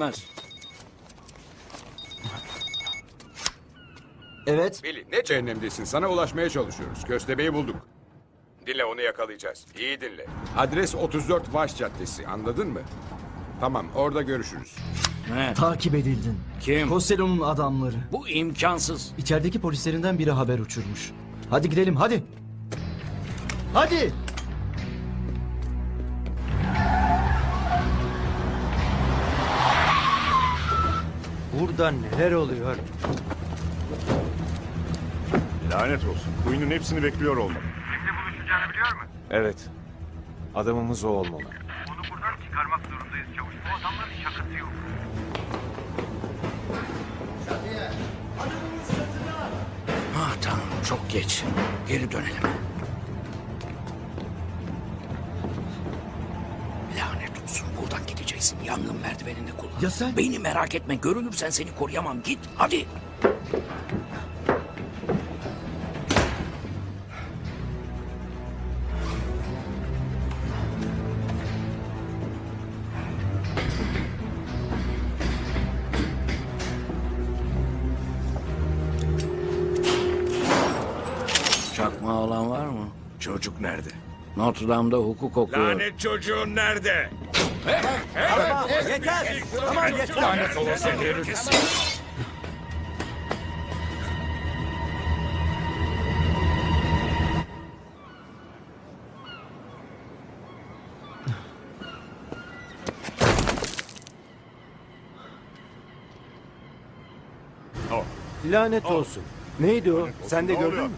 Mez. Evet. Billy ne cehennemdesin sana ulaşmaya çalışıyoruz. Köstebeği bulduk. Dinle onu yakalayacağız. İyi dinle. Adres 34 Vaş Caddesi anladın mı? Tamam orada görüşürüz. Ne? Takip edildin. Kim? Costello'nun adamları. Bu imkansız. İçerideki polislerinden biri haber uçurmuş. Hadi gidelim hadi. Hadi. Burada neler oluyor? Lanet olsun. Kuyunun hepsini bekliyor olmalı. Kimle buluşacağını biliyor mu? Evet. Adamımız o olmalı. Onu buradan çıkarmak zorundayız çavuş. Bu adamların şakası yok. Ah tamam çok geç. Geri dönelim. Gideceksin. Yangın merdivenini kullan. Ya sen? Beni merak etme. Görünürsen seni koruyamam. Git hadi. Çakma olan var mı? Çocuk nerede? Notre Dame'da hukuk okuyor. Lanet çocuğun nerede? Yeter! Tamam yeter! Lanet olası herif. Lanet olsun. Neydi o? Sen de gördün mü?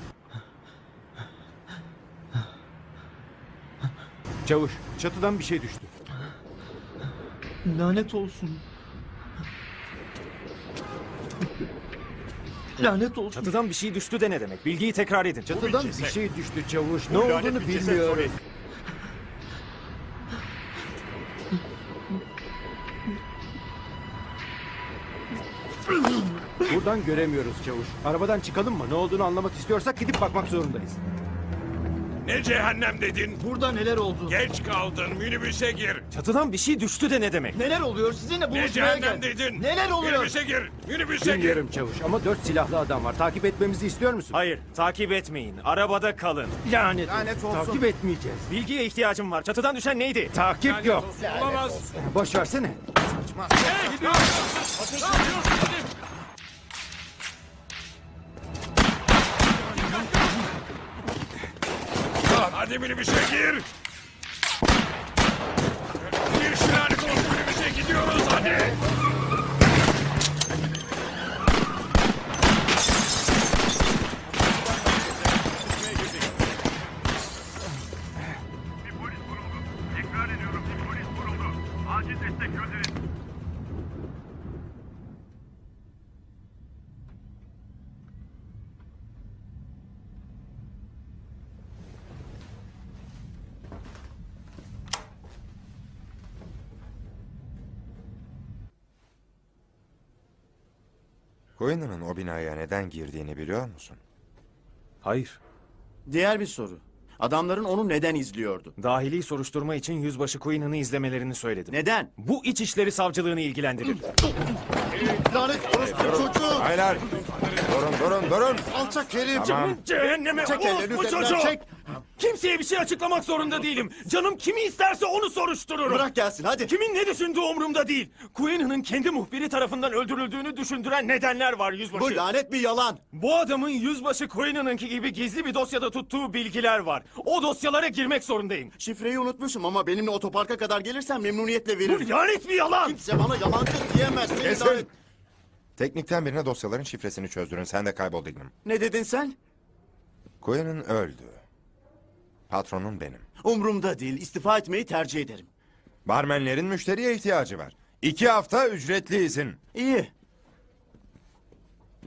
Çavuş, çatıdan bir şey düştü. Lanet olsun. Lanet olsun. Çatıdan bir şey düştü de ne demek? Bilgiyi tekrar edin. Çatıdan bir ceset. şey düştü çavuş. Ne Bu lanet olduğunu bir ceset bilmiyorum. Buradan göremiyoruz çavuş. Arabadan çıkalım mı? Ne olduğunu anlamak istiyorsak gidip bakmak zorundayız. Ne cehennem dedin? Burada neler oldu? Geç kaldın minibüse gir. Çatıdan bir şey düştü de ne demek? Neler oluyor? Sizinle Ne buluşmaya cehennem geldim. dedin? Neler oluyor? Minibüse gir. Minibüse gir. Dinliyorum çavuş ama dört silahlı adam var. Takip etmemizi istiyor musun? Hayır, takip etmeyin. Arabada kalın. Lanet, olsun. Takip etmeyeceğiz. Bilgiye ihtiyacım var. Çatıdan düşen neydi? Takip yok. Olamaz. Boş versene. Hadi minibüse gir. Gir lanet olsun minibüse gidiyoruz hadi. Bir polis vuruldu. Tekrar ediyorum bir polis vuruldu. Acil destek gönderin. Queen'ın o binaya neden girdiğini biliyor musun? Hayır. Diğer bir soru. Adamların onu neden izliyordu? Dahili soruşturma için yüzbaşı Queen'ını izlemelerini söyledim. Neden? Bu İçişleri Savcılığını ilgilendirir. Lanet orospu çocuğu. Haylar! Durun durun durun! Alçak herif. Tamam. Cehenneme Çek ellerini üzerinden çek. Kimseye bir şey açıklamak zorunda değilim. Canım kimi isterse onu soruştururum. Bırak gelsin hadi. Kimin ne düşündüğü umurumda değil. Queen'ın kendi muhbiri tarafından öldürüldüğünü düşündüren nedenler var yüzbaşı. Bu lanet bir yalan. Bu adamın yüzbaşı Queen'ınki gibi gizli bir dosyada tuttuğu bilgiler var. O dosyalara girmek zorundayım. Şifreyi unutmuşum ama benimle otoparka kadar gelirsen memnuniyetle Bu veririm. lanet bir yalan. Kimse bana yalancı diyemez. Seni Kesin! lanet- Teknikten birine dosyaların şifresini çözdürün. Sen de kaybol Dignam. Ne dedin sen? Queen'in öldü. Patronun benim. Umrumda değil. İstifa etmeyi tercih ederim. Barmenlerin müşteriye ihtiyacı var. İki hafta ücretli izin. İyi.